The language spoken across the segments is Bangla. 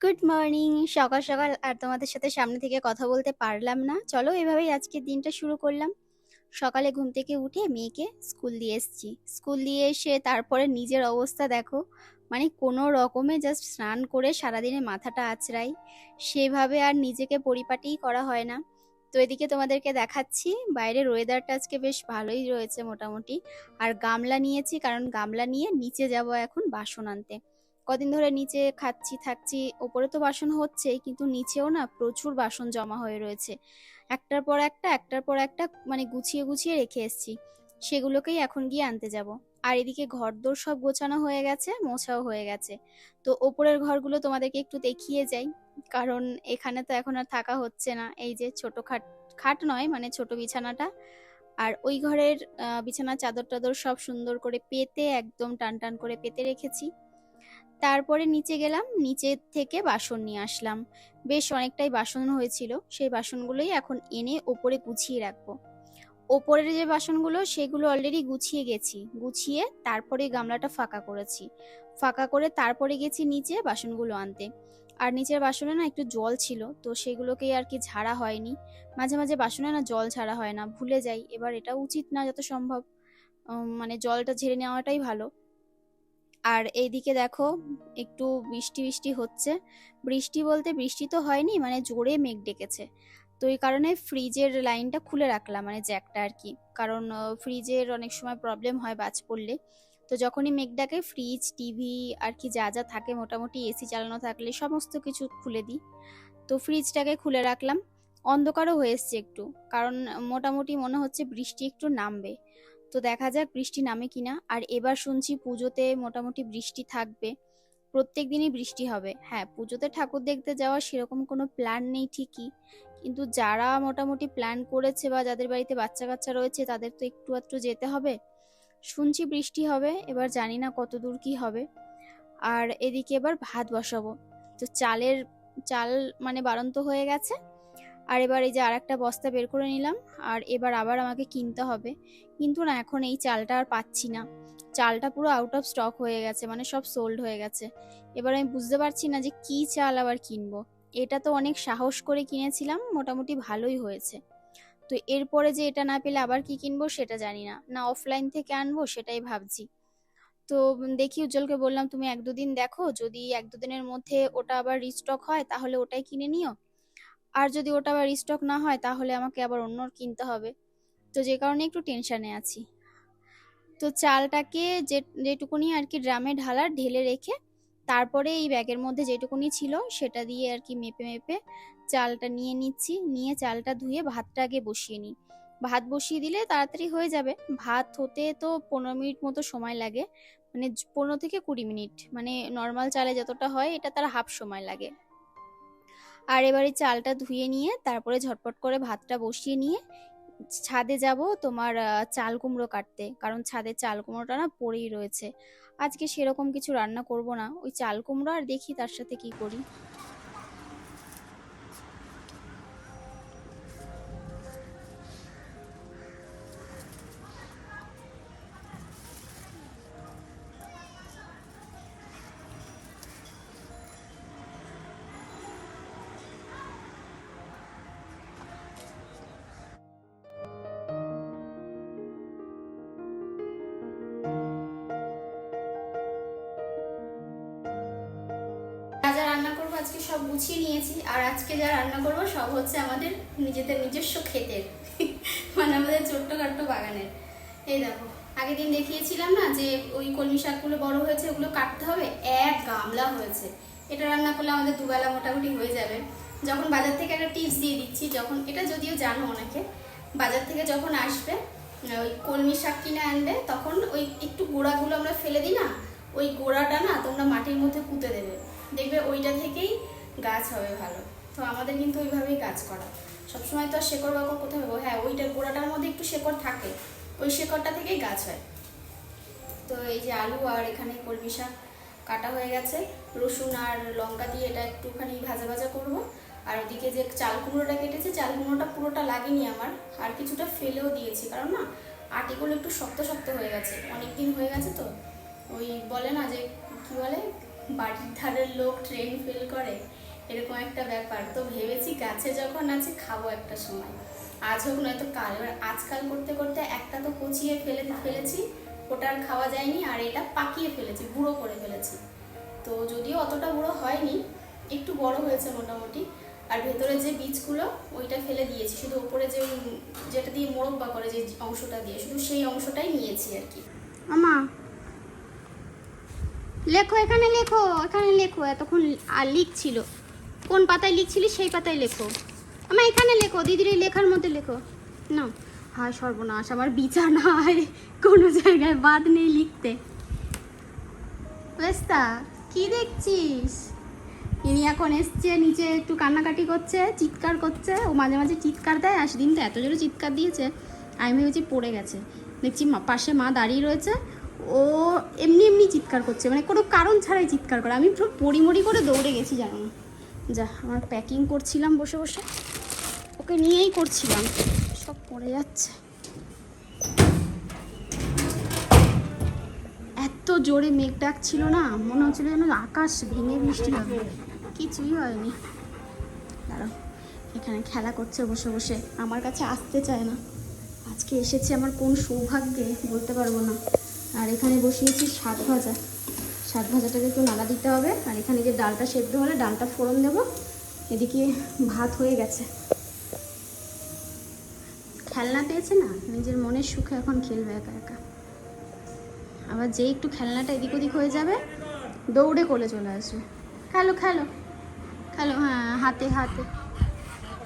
গুড মর্নিং সকাল সকাল। আর তোমাদের সাথে সামনে থেকে কথা বলতে পারলাম না। চলো এভাবেই আজকের দিনটা শুরু করলাম। সকালে ঘুম থেকে উঠে মেয়েকে স্কুল দিয়ে এসেছি। স্কুল দিয়ে এসে তারপরে নিজের অবস্থা দেখো। মানে কোনো রকমে জাস্ট স্নান করে সারাদিনে মাথাটা আঁচড়াই সেভাবে আর নিজেকে পরিপাটিই করা হয় না। তো এদিকে তোমাদেরকে দেখাচ্ছি, বাইরের ওয়েদারটা আজকে বেশ ভালোই রয়েছে মোটামুটি। আর গামলা নিয়েছি, কারণ গামলা নিয়ে নিচে যাব এখন বাসন আনতে। কদিন ধরে নিচে খাচ্ছি থাকছি ওপরে তো বাসন হচ্ছেই কিন্তু নিচেও না প্রচুর বাসন জমা হয়ে রয়েছে। একটার পর একটা একটার পর একটা মানে গুছিয়ে গুছিয়ে রেখে এসেছি। সেগুলোকেই এখন গিয়ে আনতে যাব। আর এদিকে ঘরদোর সব গোছানো হয়ে গেছে মোছাও হয়ে গেছে। তো ওপরের ঘরগুলো তোমাদেরকে একটু দেখিয়ে যাই। কারণ এখানে তো এখন আর থাকা হচ্ছে না। এই যে ছোট খাট খাট নয় মানে ছোট বিছানাটা। আর ওই ঘরের আহ, বিছানার চাদর টাদর সব সুন্দর করে পেতে একদম টান টান করে পেতে রেখেছি। তারপরে নিচে গেলাম, নিচে থেকে বাসন নিয়ে আসলাম। বেশ অনেকটাই বাসন হয়েছিল, সেই বাসনগুলোই এখন এনে ওপরে গুছিয়ে রাখব। ওপরের যে বাসনগুলো, সেগুলো অলরেডি গুছিয়ে গেছি। গুছিয়ে তারপরে গামলাটা ফাঁকা করেছি। ফাঁকা করে তারপরে গেছি নিচে বাসনগুলো আনতে। আর নিচের বাসনে না একটু জল ছিল, তো সেগুলোকে আর কি ঝাড়া হয়নি। মাঝে মাঝে বাসনে না জল ছাড়া হয় না, ভুলে যাই। এবার এটা উচিত না যত সম্ভব মানে জলটা ঝেড়ে নেওয়াটাই ভালো। আর এইদিকে দেখো, একটু বৃষ্টি বৃষ্টি হচ্ছে। বৃষ্টি বলতে বৃষ্টি তো হয়নি মানে জোরে মেঘ ডেকেছে। তো এই কারণে ফ্রিজের লাইনটা খুলে রাখলাম মানে জ্যাকটা আর কি। কারণ ফ্রিজের অনেক সময় প্রবলেম হয় বাজ পড়লে। তো যখনই মেঘ ডাকে, ফ্রিজ, টিভি আর কি যা যা থাকে, মোটামুটি এসি চালানো থাকলে সমস্ত কিছু খুলে দিই। তো ফ্রিজটাকে খুলে রাখলাম। অন্ধকারও হয়ে এসছে একটু, কারণ মোটামুটি মনে হচ্ছে বৃষ্টি একটু নামবে। তো দেখা যাক বৃষ্টি নামে কিনা। আর এবার শুনছি পুজোতে মোটামুটি বৃষ্টি থাকবে। প্রত্যেক দিনই বৃষ্টি হবে। হ্যাঁ পুজোতে ঠাকুর দেখতে যাওয়ার সেরকম কোনো প্ল্যান নেই ঠিকই। কিন্তু যারা মোটামুটি প্ল্যান করেছে বা যাদের বাড়িতে বাচ্চা কাচ্চা রয়েছে, তাদের তো একটু আধটু যেতে হবে। শুনছি বৃষ্টি হবে, এবার জানি না কত দূর কি হবে। আর এদিকে এবার ভাত বসাবো। তো চালের, চাল মানে বাড়ন্ত হয়ে গেছে। আর এবার এই যে আর একটা বস্তা বের করে নিলাম, আর এবার আবার আমাকে কিনতে হবে। কিন্তু না, এখন এই চালটা আর পাচ্ছি না। চালটা পুরো আউট অফ স্টক হয়ে গেছে মানে সব সোল্ড হয়ে গেছে। এবার আমি বুঝতে পারছি না যে কি চাল আবার কিনবো। এটা তো অনেক সাহস করে কিনেছিলাম, মোটামুটি ভালোই হয়েছে। তো এরপরে যে এটা না পেলে আবার কি কিনবো সেটা জানি না। না অফলাইন থেকে আনব সেটাই ভাবছি। তো দেখি উজ্জ্বলকে বললাম, তুমি এক দুদিন দেখো, যদি এক দুদিনের মধ্যে ওটা আবার রিস্টক হয়, তাহলে ওটাই কিনে নিও। আর যদি ওটা আবার স্টক না হয়, তাহলে আমাকে আবার অন্য কিনতে হবে। তো যে কারণে একটু টেনশানে আছি। তো চালটাকে যে, যেটুকুনি আর কি ড্রামে ঢালার, ঢেলে রেখে তারপরে এই ব্যাগের মধ্যে যেটুকুনি ছিল, সেটা দিয়ে আর কি মেপে মেপে চালটা নিয়ে নিচ্ছি। নিয়ে চালটা ধুয়ে ভাতটা আগে বসিয়ে নিই। ভাত বসিয়ে দিলে তাড়াতাড়ি হয়ে যাবে। ভাত হতে তো পনেরো মিনিট মতো সময় লাগে। মানে পনেরো থেকে কুড়ি মিনিট। মানে নর্মাল চালে যতটা হয়, এটা তার হাফ সময় লাগে। আর এবারে চালটা ধুয়ে নিয়ে তারপরে ঝটপট করে ভাতটা বসিয়ে নিয়ে ছাদে যাব তোমার চাল কুমড়ো কাটতে। কারণ ছাদে চাল কুমড়োটা না পড়েই রয়েছে। আজকে সেরকম কিছু রান্না করব না। ওই চাল কুমড়ো আর দেখি তার সাথে কি করি। আজকে সব গুছিয়ে নিয়েছি। আর আজকে যা রান্না করব সব হচ্ছে আমাদের নিজেদের নিজস্ব ক্ষেতের। মানে আমাদের ছোট্ট ছোট্টখাট্ট বাগানের। এই দেখো, আগের দিন দেখিয়েছিলাম না যে ওই কলমি শাকগুলো বড় হয়েছে, ওগুলো কাটতে হবে। এক গামলা হয়েছে। এটা রান্না করলে আমাদের দুবেলা মোটামুটি হয়ে যাবে। যখন বাজার থেকে একটা টিপস দিয়ে দিচ্ছি, যখন এটা যদিও জানো অনেকে, বাজার থেকে যখন আসবে, ওই কলমি শাক কিনে আনবে, তখন ওই একটু গোড়াগুলো আমরা ফেলে দিই না, ওই গোড়াটা না তোমরা মাটির মধ্যে ওইটা থেকেই গাছ হবে ভালো। তো আমাদের কিন্তু ওইভাবেই গাছ করা। সবসময় তো আর শেকড় বাকড় কোথায় পাবো? হ্যাঁ ওইটা গোড়াটার মধ্যে একটু শেকড় থাকে। ওই শেকড়টা থেকেই গাছ হয়। তো এই যে আলু আর এখানে কলমি শাক কাটা হয়ে গেছে। রসুন আর লঙ্কা দিয়ে এটা একটুখানি ভাজা ভাজা করব। আর ওদিকে যে চাল কুমড়োটা কেটেছে, চাল কুমড়োটা পুরোটা লাগেনি আমার। আর কিছুটা ফেলেও দিয়েছি। কারণ না, আটিগুলো একটু শক্ত শক্ত হয়ে গেছে। অনেক দিন হয়ে গেছে তো। ওই বলে না যে, কি বলে? বাড়ির ধারের লোক ট্রেন ফেল করে, এরকম একটা ব্যাপার। তো ভেবেছি গাছে যখন আছে খাব একটা সময়। আজ হোক, নয়তো কাল। এবার আজকাল করতে করতে একটা তো কুচিয়ে ফেলে, ফেলেছি, ওটা আর খাওয়া যায়নি, আর এটা পাকিয়ে ফেলেছি বুড়ো করে ফেলেছি। তো যদিও অতটা বুড়ো হয়নি, একটু বড় হয়েছে মোটামুটি। আর ভেতরে যে বীজগুলো, ওইটা ফেলে দিয়েছি। শুধু ওপরে যে যেটা দিয়ে মোরব্বা করে যে অংশটা দিয়ে, শুধু সেই অংশটাই নিয়েছি আর কি। আমা লেখো, এখানে লেখো এখানে লেখো, এতক্ষণ আর লিখছিল। কোন পাতায় লিখছিলি সেই পাতায় লেখো। আমার এখানে লেখো, দিদির লেখার মধ্যে লেখো। না, হায় সর্বনাশ, আমার বিছানায় কোনো জায়গায় বাদ নেই লিখতে। বেস্তা কি দেখছিস? ইনি এখন এসছে, নিচে একটু কান্নাকাটি করছে, চিৎকার করছে। ও মাঝে মাঝে চিৎকার দেয়, আর সেদিন তো এত জোরে চিৎকার দিয়েছে। আমি ভেবেছি পড়ে গেছে। দেখছি পাশে মা দাঁড়িয়ে রয়েছে। ও এমনি এমনি চিৎকার করছে মানে কোনো কারণ ছাড়াই চিৎকার করে। আমি পুরো পড়িমড়ি করে দৌড়ে গেছি, জানো। যা, আমার প্যাকিং করছিলাম বসে বসে। ওকে নিয়েই করছিলাম। সব পড়ে যাচ্ছে। এত জোরে মেঘ ডাকছিল না, মনে হচ্ছিল যেন আকাশ ভেঙে বৃষ্টি হবে। কিছুই হয়নি। দাঁড়াও, এখানে খেলা করছে বসে বসে। আমার কাছে আসতে চায় না। আজকে এসেছে আমার কোন সৌভাগ্যে, বলতে পারব না। আর এখানে বসিয়েছি শাক ভাজা। শাক ভাজাটাকে একটু নাড়া দিতে হবে। আর এখানে যে ডালটা সেদ্ধ হলে ডালটা ফোড়ন দেবো। এদিকে ভাত হয়ে গেছে। খেলনা পেয়েছে না? নিজের মনের সুখে এখন খেলবে একা একা। আবার যেই একটু খেলনাটা এদিক ওদিক হয়ে যাবে, দৌড়ে কোলে চলে আসবে। খেলো খেলো। খেলো হ্যাঁ হাতে হাতে।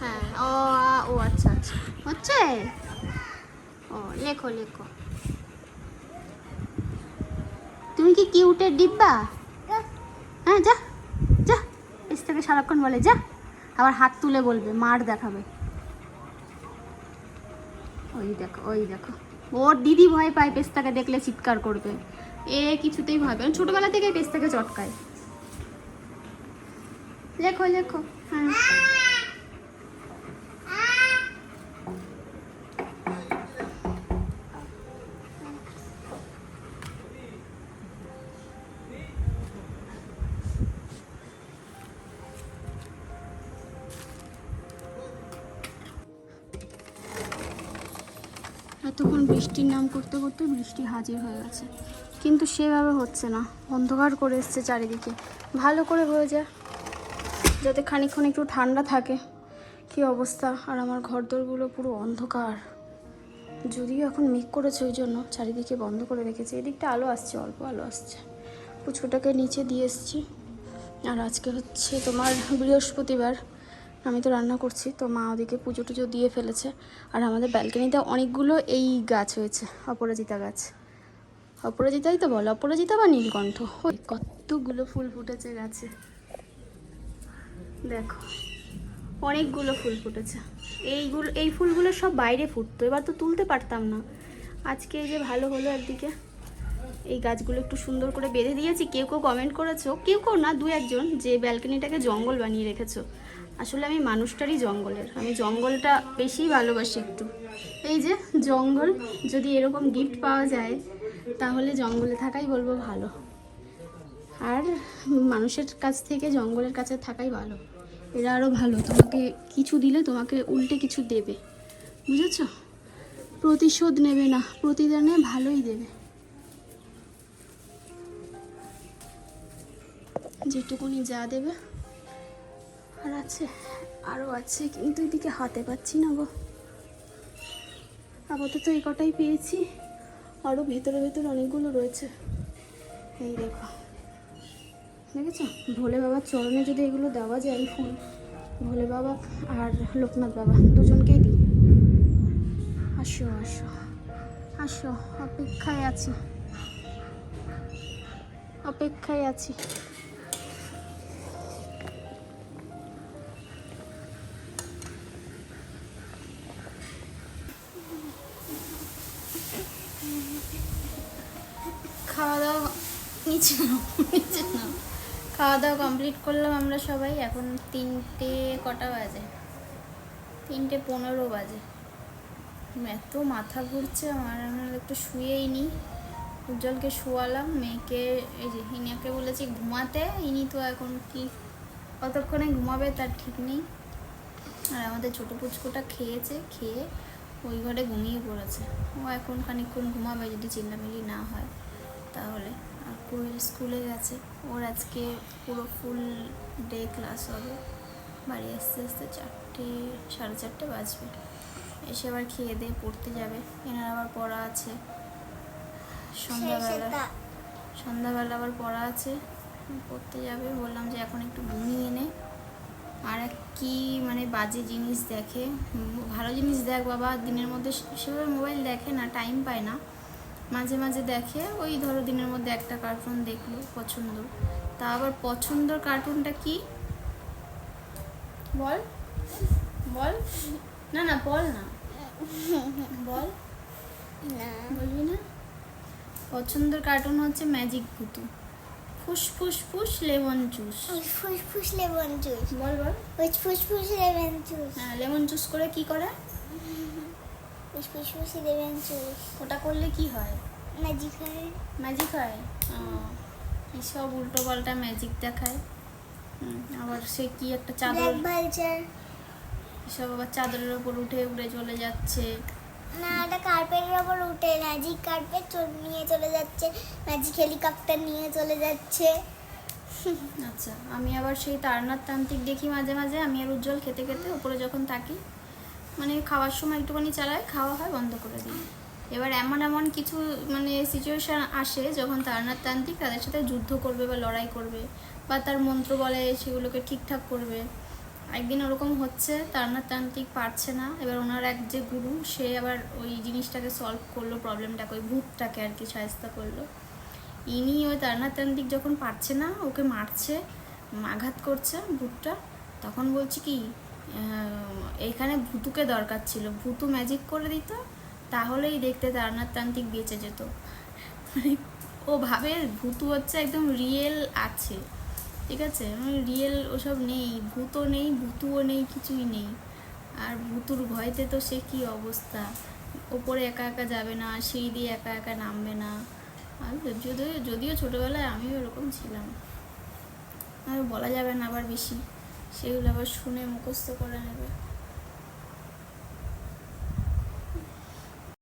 হ্যাঁ ও ও আচ্ছা আচ্ছা। হচ্ছে? ও, লেখো লেখো। তুমি কি কিউটের ডিব্বা? হ্যাঁ যা যা। এস থেকে সারাক্ষণ বলে যা। আবার হাত তুলে বলবে মার দেখাবে। ওই দেখো ওই দেখো। ওর দিদি ভয় পায় পেস্তাকে দেখলে চিৎকার করবে। এ কিছুতেই ভয় পায় ছোটবেলা থেকে পেস্তাকে চটকায়। লেখো লেখো। হ্যাঁ। এতক্ষণ বৃষ্টির নাম করতে করতে বৃষ্টি হাজির হয়ে গেছে। কিন্তু সেভাবে হচ্ছে না। অন্ধকার করে এসছে চারিদিকে। ভালো করে হয়ে যায়। যাতে খানিকক্ষণ একটু ঠান্ডা থাকে। কি অবস্থা? আর আমার ঘরদোরগুলো পুরো অন্ধকার। যদিও এখন মেঘ করেছে ওই জন্য চারিদিকে বন্ধ করে রেখেছে। এদিকটা আলো আসছে, অল্প আলো আসছে। পুচকুটাকে নিচে দিয়ে এসছি। আর আজকে হচ্ছে তোমার বৃহস্পতিবার। আমি তো রান্না করছি, তো মা ওদিকে পুজো টুজো দিয়ে ফেলেছে। আর আমাদের ব্যালকনিতে অনেকগুলো এই গাছ হয়েছে, অপরাজিতা গাছ। অপরাজিতাই তো বলো, অপরাজিতা বা নীলকণ্ঠ? ওই কতগুলো ফুল ফুটেছে গাছে। দেখো, অনেকগুলো ফুল ফুটেছে। এইগুলো, এই ফুলগুলো সব বাইরে ফুটতো, এবার তো তুলতে পারতাম না। আজকে এই যে ভালো হলো একদিকে। এই গাছগুলো একটু সুন্দর করে বেঁধে দিয়েছি। কেউ কেউ কমেন্ট করেছ, কেউ কেউ না, দু একজন, যে ব্যালকনিটাকে জঙ্গল বানিয়ে রেখেছো। আসলে আমি মানুষটারই জঙ্গলের। আমি জঙ্গলটা বেশি ভালোবাসি একটু। এই যে, জঙ্গল, যদি এরকম গিফট পাওয়া যায়, তাহলে জঙ্গলে থাকাই বলব ভালো। আর মানুষের কাছ থেকে জঙ্গলের কাছে থাকাই ভালো। এরা আরও ভালো। তোমাকে কিছু দিলে তোমাকে উল্টে কিছু দেবে। বুঝেছ? প্রতিশোধ নেবে না। প্রতিদানে ভালোই দেবে। যেটুকুনি যা দেবে আর আছে আরও আছে, কিন্তু এদিকে হাতে পাচ্ছি না গো। আপাতত এই কটাই পেয়েছি আরও ভেতরে ভেতরে অনেকগুলো রয়েছে। এই দেখো। দেখেছ? ভোলে বাবার চরণে যদি এগুলো দেওয়া যায় ফুল, ভোলে বাবা আর লোকনাথ বাবা, দুজনকেই দিই। আসো আসো আসো, অপেক্ষায় আছি। অপেক্ষায় আছি। খাওয়া দাওয়া কমপ্লিট করলাম আমরা সবাই, এখন তিনটে কটা বাজে? তিনটে পনেরো বাজে। এত মাথা ঘুরছে আমার, আমি একটু শুয়েই নি। উজ্জ্বলকে শোয়ালাম, মেয়েকে, এই যে হিনিয়াকে বলেছি ঘুমাতে, ইনি তো এখন কি, কতক্ষণে ঘুমাবে তার ঠিক নেই। আর আমাদের ছোটো পুচকোটা খেয়েছে, খেয়ে ওই ঘরে ঘুমিয়ে পড়েছে। ও এখন খানিকক্ষণ ঘুমাবে যদি চিল্লামিলি না হয়, তাহলে। কোয়েল স্কুলে গেছে। ওর আজকে পুরো ফুল ডে ক্লাস হবে। বাড়ি আসতে আসতে চারটে সাড়ে চারটে বাজবে। এসে আবার খেয়ে দিয়ে পড়তে যাবে। এনার আবার পড়া আছে। সন্ধ্যাবেলা সন্ধ্যাবেলা আবার পড়া আছে। পড়তে যাবে। বললাম যে এখন একটু ঘুমিয়ে এনে আর এক কি মানে বাজে জিনিস দেখে। ভালো জিনিস দেখ বাবা। দিনের মধ্যে সেভাবে মোবাইল দেখে না টাইম পায় না। মাঝে মাঝে দেখে ওই ধরো দিনের মধ্যে একটা কার্টুন দেখল পছন্দ। তা আবার পছন্দর কার্টুনটা কি? বল। বল। না না বল না। বল। বলবি না? পছন্দের কার্টুন হচ্ছে ম্যাজিক ভুতু ফুস ফুস ফুস লেমন জুস ফুসফুস লেমন জুস বল বল। ফুসফুস লেমন জুস হ্যাঁ লেমন জুস করে কি করে? ফুসফুস লেমন জুস ওটা করলে কি হয়? ম্যাজিক হয়। ম্যাজিক হয়? এইসব উল্টো পাল্টা ম্যাজিক দেখায়। আবার সে কি একটা চাদর সব আবার চাদরের ওপর উঠে উড়ে চলে যাচ্ছে। না এটা কার্পেটের ওপর উঠে ম্যাজিক কার্পেট নিয়ে চলে যাচ্ছে। ম্যাজিক হেলিকপ্টার নিয়ে চলে যাচ্ছে। আচ্ছা আমি আবার সেই তারনাথ তান্ত্রিক দেখি মাঝে মাঝে। আমি আর উজ্জ্বল খেতে খেতে উপরে যখন থাকি মানে খাওয়ার সময় একটুখানি চালায়, খাওয়া হয়, বন্ধ করে দিই। এবার এমন এমন কিছু মানে সিচুয়েশান আসে যখন তান্ত্রিক তাদের সাথে যুদ্ধ করবে বা লড়াই করবে বা তার মন্ত্র বলে সেগুলোকে ঠিকঠাক করবে। একদিন ওরকম হচ্ছে, তান্ত্রিক পারছে না। এবার ওনার এক যে গুরু, সে আবার ওই জিনিসটাকে সলভ করল প্রবলেমটাকে ওই ভূতটাকে আর কি সাহায্য করল। ইনি ওই তান্ত্রিক যখন পারছে না, ওকে মারছে, আঘাত করছে ভূতটা, তখন বলছি কি এইখানে ভুতুকে দরকার ছিল। ভূতু ম্যাজিক করে দিত, তাহলেই দেখতে তান্ত্রিক বেঁচে যেত। মানে ও ভাবে ভুতু হচ্ছে একদম রিয়েল আছে, ঠিক আছে? রিয়েল ওসব নেই, ভূতও নেই, ভুতুও নেই, কিছুই নেই। আর ভুতুর ভয়তে তো সে কি অবস্থা? ওপরে একা একা যাবে না সেই দিয়ে একা একা নামবে না। আর যদিও যদিও ছোটোবেলায় আমিও এরকম ছিলাম। আর বলা যাবে না আবার বেশি। সেগুলো আবার শুনে মুখস্থ করে নেবে।